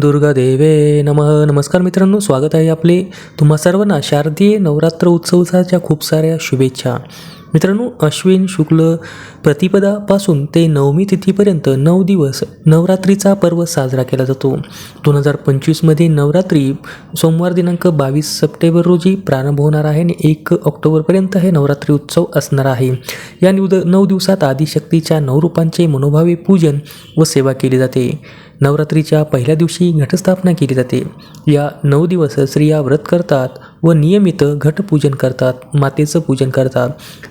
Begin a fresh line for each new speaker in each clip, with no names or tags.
दुर्गा देवे नमः. नमस्कार मित्रांनो स्वागत आहे आपले तुम्हा सर्वांना शारदीय नवरात्र उत्सवाच्या खूप साऱ्या शुभेच्छा. मित्रांनो अश्विन शुक्ल प्रतिपदापासून ते नवमी तिथीपर्यंत नऊ दिवस नवरात्रीचा पर्व साजरा केला जातो. दोन हजार पंचवीसमध्ये नवरात्री सोमवार दिनांक बावीस सप्टेंबर रोजी प्रारंभ होणार आहे आणि एक ऑक्टोबरपर्यंत हे नवरात्री उत्सव असणार आहे. या निव नऊ दिवसात आदिशक्तीच्या नऊ रूपांचे मनोभावे पूजन व सेवा केली जाते. नवरात्रीच्या पहिल्या दिवशी घटस्थापना केली जाते. या नऊ दिवस स्त्रिया व्रत करतात व नियमित घटपूजन करतात मातेचं पूजन करतात.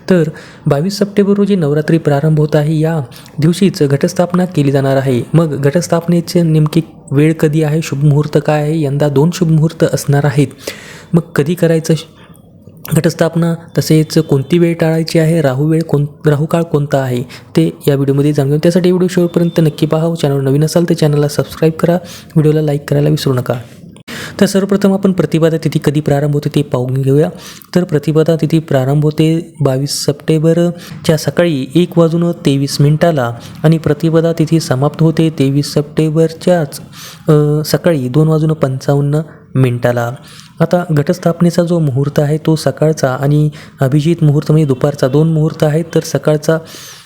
तर बावीस सप्टेंबर रोजी नवरात्री प्रारंभ होत आहे. या दिवशीच घटस्थापना केली जाणार आहे. मग घटस्थापनेचे नेमकी वेळ कधी आहे? शुभमुहूर्त काय आहे? यंदा दोन शुभमुहूर्त असणार आहेत. मग कधी करायचं? घटस्थापना तसेच कोणती वेळ टाळायची आहे? राहू वेळ कोण राहू काळ कोणता आहे? ते या व्हिडिओमध्ये जाणून घेऊ त्यासाठी व्हिडिओ शेवटपर्यंत नक्की पाहा. चॅनल नवीन असाल तर चॅनलला सबस्क्राईब करा. व्हिडिओला लाईक करायला विसरू नका. तर सर्वप्रथम आपण प्रतिपदा तिथी कधी प्रारंभ होते ते पाहून घेऊया. तर प्रतिपदा तिथी प्रारंभ होते बावीस सप्टेंबरच्या सकाळी एक वाजून तेवीस मिनिटाला आणि प्रतिपदा तिथी समाप्त होते तेवीस सप्टेंबरच्याच सकाळी दोन वाजून पंचावन्न मिनिटाला. आता घटस्थापनेचा जो मुहूर्त आहे तो सकाळचा आणि अभिजित मुहूर्त म्हणजे दुपारचा. दोन मुहूर्त आहेत तर सकाळचा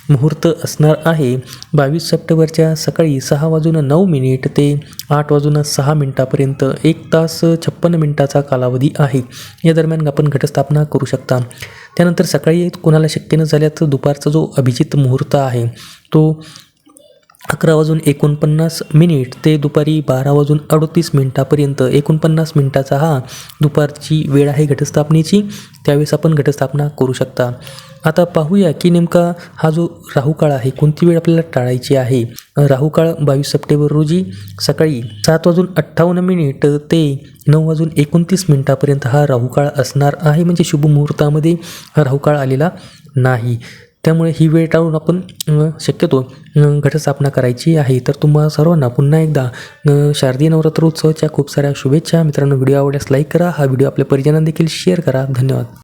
मुहूर्त असणार आहे बावीस सप्टेंबरच्या सकाळी सहा वाजून नऊ मिनिट ते आठ वाजून सहा मिनिटापर्यंत एक तास छप्पन्न मिनिटाचा कालावधी आहे. या दरम्यान आपण घटस्थापना करू शकता. त्यानंतर सकाळी कोणाला शक्य न झाल्या तर दुपारचा जो अभिजित मुहूर्त आहे तो अकरा वाजून एकोणपन्नास मिनिट ते दुपारी बारा वाजून अडतीस मिनिटापर्यंत एकोणपन्नास मिनिटाचा हा दुपारची वेळ आहे घटस्थापनेची. त्यावेळेस आपण घटस्थापना करू शकता. आता पाहूया की नेमका हा जो राहुकाळ आहे कोणती वेळ आपल्याला टाळायची आहे? राहुकाळ बावीस सप्टेंबर रोजी सकाळी सात वाजून अठ्ठावन्न मिनिट ते नऊ वाजून एकोणतीस मिनिटापर्यंत हा राहुकाळ असणार आहे. म्हणजे शुभ मुहूर्तामध्ये हा राहुकाळ आलेला नाही. त्यामुळे ही वेळ टाळून आपण शक्यतो घटस्थापना करायची आहे. तर तुम्हा सर्वांना पुन्हा एकदा शारदीय नवरात्र उत्सवाच्या खूप साऱ्या शुभेच्छा. मित्रांनो व्हिडिओ आवडल्यास लाईक करा. हा व्हिडिओ आपल्या परिजनांना देखील शेअर करा. धन्यवाद.